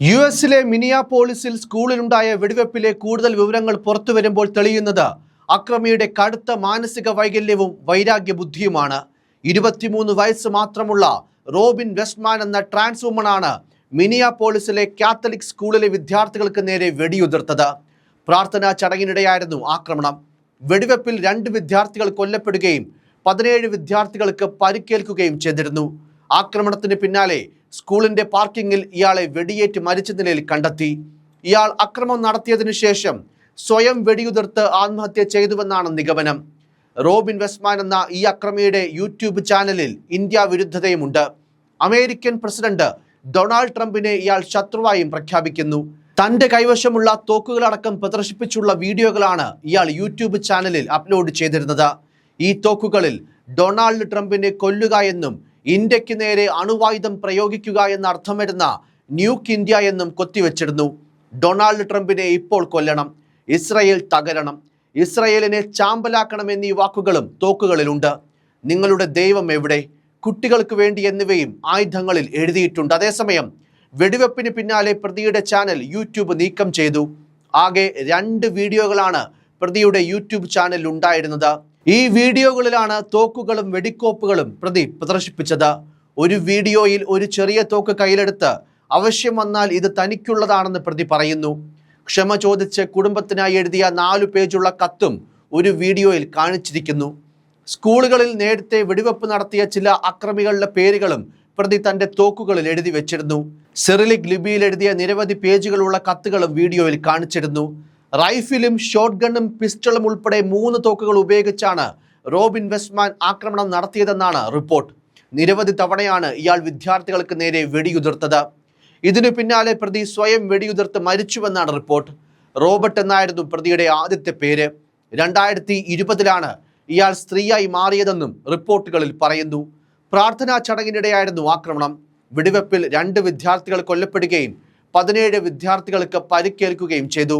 U എസിലെ മിനിയാപോളിസിൽ സ്കൂളിലുണ്ടായ വെടിവെപ്പിലെ കൂടുതൽ വിവരങ്ങൾ പുറത്തു വരുമ്പോൾ തെളിയുന്നത് അക്രമിയുടെ കടുത്ത മാനസിക വൈകല്യവും വൈരാഗ്യ ബുദ്ധിയുമാണ് ഇരുപത്തിമൂന്ന് വയസ്സ് മാത്രമുള്ള റോബിൻ വെസ്റ്റ്മാൻ എന്ന ട്രാൻസ് വുമണാണ് മിനിയാപോളിസിലെ കാത്തലിക് സ്കൂളിലെ വിദ്യാർത്ഥികൾക്ക് നേരെ വെടിയുതിർത്തത്. പ്രാർത്ഥനാ ചടങ്ങിനിടെയായിരുന്നു ആക്രമണം. വെടിവെപ്പിൽ രണ്ട് വിദ്യാർത്ഥികൾ കൊല്ലപ്പെടുകയും പതിനേഴ് വിദ്യാർത്ഥികൾക്ക് പരിക്കേൽക്കുകയും ചെയ്തിരുന്നു. ആക്രമണത്തിന് പിന്നാലെ സ്കൂളിന്റെ പാർക്കിങ്ങിൽ ഇയാളെ വെടിയേറ്റ് മരിച്ച നിലയിൽ കണ്ടെത്തി. ഇയാൾ അക്രമം നടത്തിയതിനു ശേഷം സ്വയം വെടിയുതിർത്ത് ആത്മഹത്യ ചെയ്തുവെന്നാണ് നിഗമനം. റോബിൻ വെസ്മാൻ എന്ന ഈ അക്രമിയുടെ യൂട്യൂബ് ചാനലിൽ ഇന്ത്യ വിരുദ്ധതയുമുണ്ട്. അമേരിക്കൻ പ്രസിഡന്റ് ഡൊണാൾഡ് ട്രംപിനെ ഇയാൾ ശത്രുവായും പ്രഖ്യാപിക്കുന്നു. തന്റെ കൈവശമുള്ള തോക്കുകളടക്കം പ്രദർശിപ്പിച്ചുള്ള വീഡിയോകളാണ് ഇയാൾ യൂട്യൂബ് ചാനലിൽ അപ്ലോഡ് ചെയ്തിരുന്നത്. ഈ തോക്കുകളിൽ ഡൊണാൾഡ് ട്രംപിനെ കൊല്ലുക എന്നും ഇന്ത്യയ്ക്ക് നേരെ അണുവായുധം പ്രയോഗിക്കുക എന്ന അർത്ഥം വരുന്ന ന്യൂക്ക് ഇന്ത്യ എന്നും കൊത്തിവെച്ചിരുന്നു ഡൊണാൾഡ് ട്രംപിനെ ഇപ്പോൾ കൊല്ലണം. ഇസ്രയേൽ തകരണം. ഇസ്രയേലിനെ ചാമ്പലാക്കണം എന്നീ വാക്കുകളും തോക്കുകളിലുണ്ട്. നിങ്ങളുടെ ദൈവം എവിടെ? കുട്ടികൾക്ക് വേണ്ടി എന്നിവയും ആയുധങ്ങളിൽ എഴുതിയിട്ടുണ്ട്. അതേസമയം വെടിവെപ്പിന് പിന്നാലെ പ്രതിയുടെ ചാനൽ യൂട്യൂബ് നീക്കം ചെയ്തു. ആകെ രണ്ട് വീഡിയോകളാണ് പ്രതിയുടെ യൂട്യൂബ് ചാനലിൽ ഉണ്ടായിരുന്നത്. ഈ വീഡിയോകളിലാണ് തോക്കുകളും വെടിക്കോപ്പുകളും പ്രതി പ്രദർശിപ്പിച്ചത്. ഒരു വീഡിയോയിൽ ഒരു ചെറിയ തോക്ക് കയ്യിലെടുത്ത് ആവശ്യം വന്നാൽ ഇത് തനിക്കുള്ളതാണെന്ന് പ്രതി പറയുന്നു. ക്ഷമ ചോദിച്ച് കുടുംബത്തിനായി എഴുതിയ നാലു പേജുള്ള കത്തും ഒരു വീഡിയോയിൽ കാണിച്ചിരിക്കുന്നു. സ്കൂളുകളിൽ നേരത്തെ വെടിവെപ്പ് നടത്തിയ ചില അക്രമികളുടെ പേരുകളും പ്രതി തന്റെ തോക്കുകളിൽ എഴുതി വെച്ചിരുന്നു. സിറിലിക് ലിപിയിൽ എഴുതിയ നിരവധി പേജുകളുള്ള കത്തുകളും വീഡിയോയിൽ കാണിച്ചിരുന്നു. റൈഫിലും ഷോട്ട് ഗണ്ണും പിസ്റ്റളും ഉൾപ്പെടെ മൂന്ന് തോക്കുകൾ ഉപയോഗിച്ചാണ് റോബിൻ വെസ്റ്റ്മാൻ ആക്രമണം നടത്തിയതെന്നാണ് റിപ്പോർട്ട്. നിരവധി തവണയാണ് ഇയാൾ വിദ്യാർത്ഥികൾക്ക് നേരെ വെടിയുതിർത്തത്. ഇതിനു പിന്നാലെ പ്രതി സ്വയം വെടിയുതിർത്ത് മരിച്ചുവെന്നാണ് റിപ്പോർട്ട്. റോബർട്ട് എന്നായിരുന്നു പ്രതിയുടെ ആദ്യത്തെ പേര്. രണ്ടായിരത്തി ഇരുപതിലാണ് ഇയാൾ സ്ത്രീയായി മാറിയതെന്നും റിപ്പോർട്ടുകളിൽ പറയുന്നു. പ്രാർത്ഥനാ ചടങ്ങിനിടെയായിരുന്നു ആക്രമണം. വെടിവെപ്പിൽ രണ്ട് വിദ്യാർത്ഥികൾ കൊല്ലപ്പെടുകയും പതിനേഴ് വിദ്യാർത്ഥികൾക്ക് പരിക്കേൽക്കുകയും ചെയ്തു.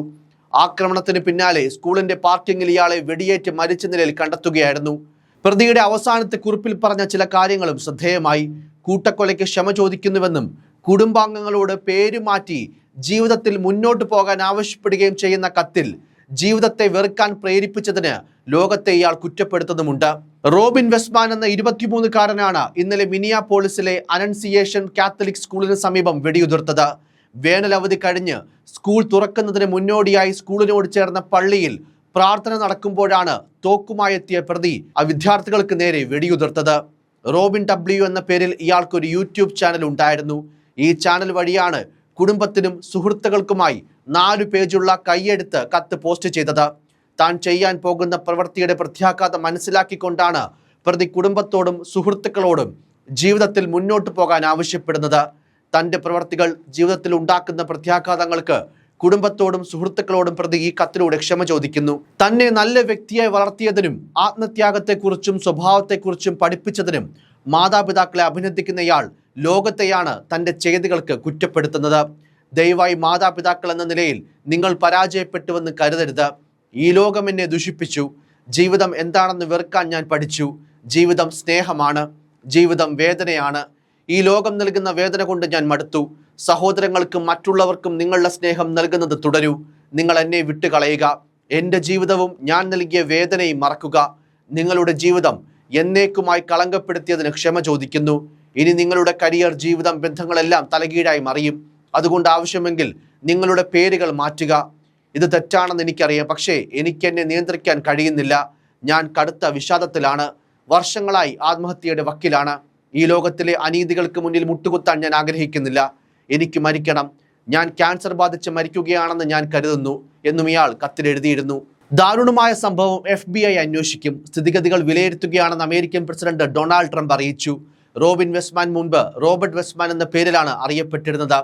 ആക്രമണത്തിന് പിന്നാലെ സ്കൂളിന്റെ പാർക്കിങ്ങിൽ ഇയാളെ വെടിയേറ്റ് മരിച്ച നിലയിൽ കണ്ടെത്തുകയായിരുന്നു. പ്രതിയുടെ അവസാനത്തെ കുറിപ്പിൽ പറഞ്ഞ ചില കാര്യങ്ങളും ശ്രദ്ധേയമായി. കൂട്ടക്കൊലയ്ക്ക് ക്ഷമ ചോദിക്കുന്നുവെന്നും കുടുംബാംഗങ്ങളോട് പേര് മാറ്റി ജീവിതത്തിൽ മുന്നോട്ട് പോകാൻ ആവശ്യപ്പെടുകയും ചെയ്യുന്ന കത്തിൽ ജീവിതത്തെ വെറുക്കാൻ പ്രേരിപ്പിച്ചതിന് ലോകത്തെ ഇയാൾ കുറ്റപ്പെടുത്തുന്നുമുണ്ട്. റോബിൻ വെസ്മാൻ എന്ന ഇരുപത്തിമൂന്നുകാരനാണ് ഇന്നലെ മിനിയാപോളിസിലെ അനൻസിയേഷൻ കാത്തലിക് സ്കൂളിന് സമീപം വെടിയുതിർത്തത്. വേനൽ അവധി കഴിഞ്ഞ് സ്കൂൾ തുറക്കുന്നതിന് മുന്നോടിയായി സ്കൂളിനോട് ചേർന്ന പള്ളിയിൽ പ്രാർത്ഥന നടക്കുമ്പോഴാണ് തോക്കുമായെത്തിയ പ്രതി ആ വിദ്യാർത്ഥികൾക്ക് നേരെ വെടിയുതിർത്തത്. റോബിൻ ഡബ്ല്യു എന്ന പേരിൽ ഇയാൾക്കൊരു യൂട്യൂബ് ചാനൽ ഉണ്ടായിരുന്നു. ഈ ചാനൽ വഴിയാണ് കുടുംബത്തിനും സുഹൃത്തുക്കൾക്കുമായി നാലു പേജുള്ള കൈയെടുത്ത് കത്ത് പോസ്റ്റ് ചെയ്തത്. താൻ ചെയ്യാൻ പോകുന്ന പ്രവൃത്തിയുടെ പ്രത്യാഘാതം മനസ്സിലാക്കിക്കൊണ്ടാണ് പ്രതി കുടുംബത്തോടും സുഹൃത്തുക്കളോടും ജീവിതത്തിൽ മുന്നോട്ട് പോകാൻ ആവശ്യപ്പെടുന്നത്. തന്റെ പ്രവർത്തികൾ ജീവിതത്തിൽ ഉണ്ടാക്കുന്ന പ്രത്യാഘാതങ്ങൾക്ക് കുടുംബത്തോടും സുഹൃത്തുക്കളോടും പ്രതി ഈ കത്തിലൂടെ ക്ഷമ ചോദിക്കുന്നു. തന്നെ നല്ല വ്യക്തിയായി വളർത്തിയതിനും ആത്മത്യാഗത്തെക്കുറിച്ചും സ്വഭാവത്തെക്കുറിച്ചും പഠിപ്പിച്ചതിനും മാതാപിതാക്കളെ അഭിനന്ദിക്കുന്നയാൾ ലോകത്തെയാണ് തന്റെ ചെയ്തികൾക്ക് കുറ്റപ്പെടുത്തുന്നത്. ദയവായി മാതാപിതാക്കൾ എന്ന നിലയിൽ നിങ്ങൾ പരാജയപ്പെട്ടുവെന്ന് കരുതരുത്. ഈ ലോകം എന്നെ ദുഷിപ്പിച്ചു. ജീവിതം എന്താണെന്ന് വെറുക്കാൻ ഞാൻ പഠിച്ചു. ജീവിതം സ്നേഹമാണ്. ജീവിതം വേദനയാണ്. ഈ ലോകം നൽകുന്ന വേദന കൊണ്ട് ഞാൻ മടുത്തു. സഹോദരങ്ങൾക്കും മറ്റുള്ളവർക്കും നിങ്ങളുടെ സ്നേഹം നൽകുന്നത് തുടരൂ. നിങ്ങൾ എന്നെ വിട്ടുകളയുക. എന്റെ ജീവിതവും ഞാൻ നൽകിയ വേദനയും മറക്കുക. നിങ്ങളുടെ ജീവിതം എന്നേക്കുമായി കളങ്കപ്പെടുത്തിയതിന് ക്ഷമ ചോദിക്കുന്നു. ഇനി നിങ്ങളുടെ കരിയർ ജീവിതം ബന്ധങ്ങളെല്ലാം തലകീഴായി മറിയും. അതുകൊണ്ട് ആവശ്യമെങ്കിൽ നിങ്ങളുടെ പേരുകൾ മാറ്റുക. ഇത് തെറ്റാണെന്ന് എനിക്കറിയാം. പക്ഷേ എനിക്ക് എന്നെ നിയന്ത്രിക്കാൻ കഴിയുന്നില്ല. ഞാൻ കടുത്ത വിഷാദത്തിലാണ്. വർഷങ്ങളായി ആത്മഹത്യയുടെ വക്കിലാണ്. ഈ ലോകത്തിലെ അനീതികൾക്ക് മുന്നിൽ മുട്ടുകുത്താൻ ഞാൻ ആഗ്രഹിക്കുന്നില്ല. എനിക്ക് മരിക്കണം. ഞാൻ ക്യാൻസർ ബാധിച്ച് മരിക്കുകയാണെന്ന് ഞാൻ കരുതുന്നു എന്നും ഇയാൾ കത്തിലെഴുതിയിരുന്നു ദാരുണമായ സംഭവം എഫ് ബി ഐ അന്വേഷിക്കും. സ്ഥിതിഗതികൾ വിലയിരുത്തുകയാണെന്ന് അമേരിക്കൻ പ്രസിഡന്റ് ഡൊണാൾഡ് ട്രംപ് അറിയിച്ചു. റോബിൻ വെസ്മാൻ മുൻപ് റോബർട്ട് വെസ്മാൻ എന്ന പേരിലാണ് അറിയപ്പെട്ടിരുന്നത്.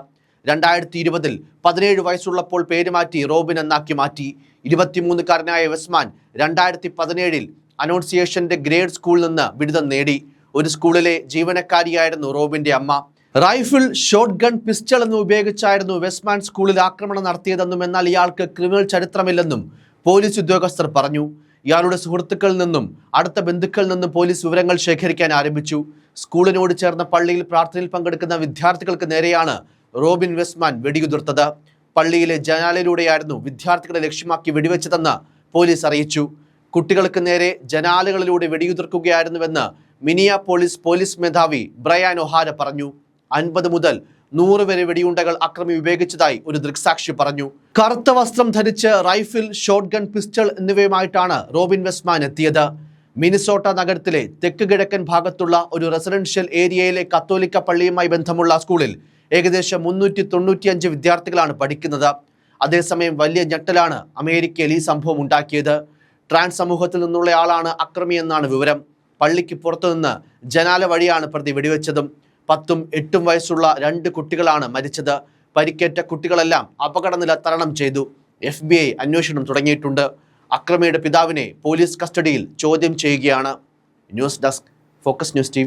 രണ്ടായിരത്തി ഇരുപതിൽ പതിനേഴ് വയസ്സുള്ളപ്പോൾ പേര് മാറ്റി റോബിൻ എന്നാക്കി മാറ്റി. ഇരുപത്തിമൂന്നുകാരനായ വെസ്മാൻ രണ്ടായിരത്തി പതിനേഴിൽ അനൗൺസിയേഷന്റെ ഗ്രേഡ് സ്കൂളിൽ നിന്ന് ബിരുദം നേടി. ഒരു സ്കൂളിലെ ജീവനക്കാരിയായിരുന്നു റോബിന്റെ അമ്മ. റൈഫിൾ ഷോട്ട് ഗൺ പിസ്റ്റൾ എന്നിവ ഉപയോഗിച്ചായിരുന്നു വെസ്റ്റ്മാൻ സ്കൂളിൽ ആക്രമണം നടത്തിയതെന്നും എന്നാൽ ഇയാൾക്ക് ക്രിമിനൽ ചരിത്രമില്ലെന്നും പോലീസ് ഉദ്യോഗസ്ഥർ പറഞ്ഞു. ഇയാളുടെ സുഹൃത്തുക്കളിൽ നിന്നും അടുത്ത ബന്ധുക്കളിൽ നിന്നും പോലീസ് വിവരങ്ങൾ ശേഖരിക്കാൻ ആരംഭിച്ചു. സ്കൂളിനോട് ചേർന്ന പള്ളിയിൽ പ്രാർത്ഥനയിൽ പങ്കെടുക്കുന്ന വിദ്യാർത്ഥികൾക്ക് നേരെയാണ് റോബിൻ വെസ്റ്റ്മാൻ വെടിയുതിർത്തത്. പള്ളിയിലെ ജനാലയിലൂടെയായിരുന്നു വിദ്യാർത്ഥികളെ ലക്ഷ്യമാക്കി വെടിവെച്ചതെന്ന് പോലീസ് അറിയിച്ചു. കുട്ടികൾക്ക് നേരെ ജനാലകളിലൂടെ വെടിയുതിർക്കുകയായിരുന്നുവെന്ന് മിനിയ പോലീസ് പോലീസ് മേധാവി ബ്രയാൻ ഒഹാര പറഞ്ഞു അൻപത് മുതൽ നൂറ് വരെ വെടിയുണ്ടകൾ അക്രമി ഉപയോഗിച്ചതായി ഒരു ദൃക്സാക്ഷി പറഞ്ഞു. കറുത്ത വസ്ത്രം ധരിച്ച് റൈഫിൾ ഷോട്ട് ഗൺ പിസ്റ്റൾ എന്നിവയുമായിട്ടാണ് റോബിൻ വെസ്മാൻ എത്തിയത്. മിനിസോട്ട നഗരത്തിലെ തെക്ക് കിഴക്കൻ ഭാഗത്തുള്ള ഒരു റെസിഡൻഷ്യൽ ഏരിയയിലെ കത്തോലിക്ക പള്ളിയുമായി ബന്ധമുള്ള സ്കൂളിൽ ഏകദേശം മുന്നൂറ്റി തൊണ്ണൂറ്റിയഞ്ച് വിദ്യാർത്ഥികളാണ് പഠിക്കുന്നത്. അതേസമയം വലിയ ഞെട്ടലാണ് അമേരിക്കയിൽ ഈ സംഭവം ഉണ്ടാക്കിയത്. ട്രാൻസ് സമൂഹത്തിൽ നിന്നുള്ള ആളാണ് അക്രമി എന്നാണ് വിവരം. പള്ളിക്ക് പുറത്തുനിന്ന് ജനാല വഴിയാണ് പ്രതി വെടിവെച്ചതും പത്തും എട്ടും വയസ്സുള്ള രണ്ട് കുട്ടികളാണ് മരിച്ചത്. പരിക്കേറ്റ കുട്ടികളെല്ലാം അപകടനില തരണം ചെയ്തു. എഫ് ബി ഐ അന്വേഷണം തുടങ്ങിയിട്ടുണ്ട്. അക്രമിയുടെ പിതാവിനെ പോലീസ് കസ്റ്റഡിയിൽ ചോദ്യം ചെയ്യുകയാണ്. News desk focus news T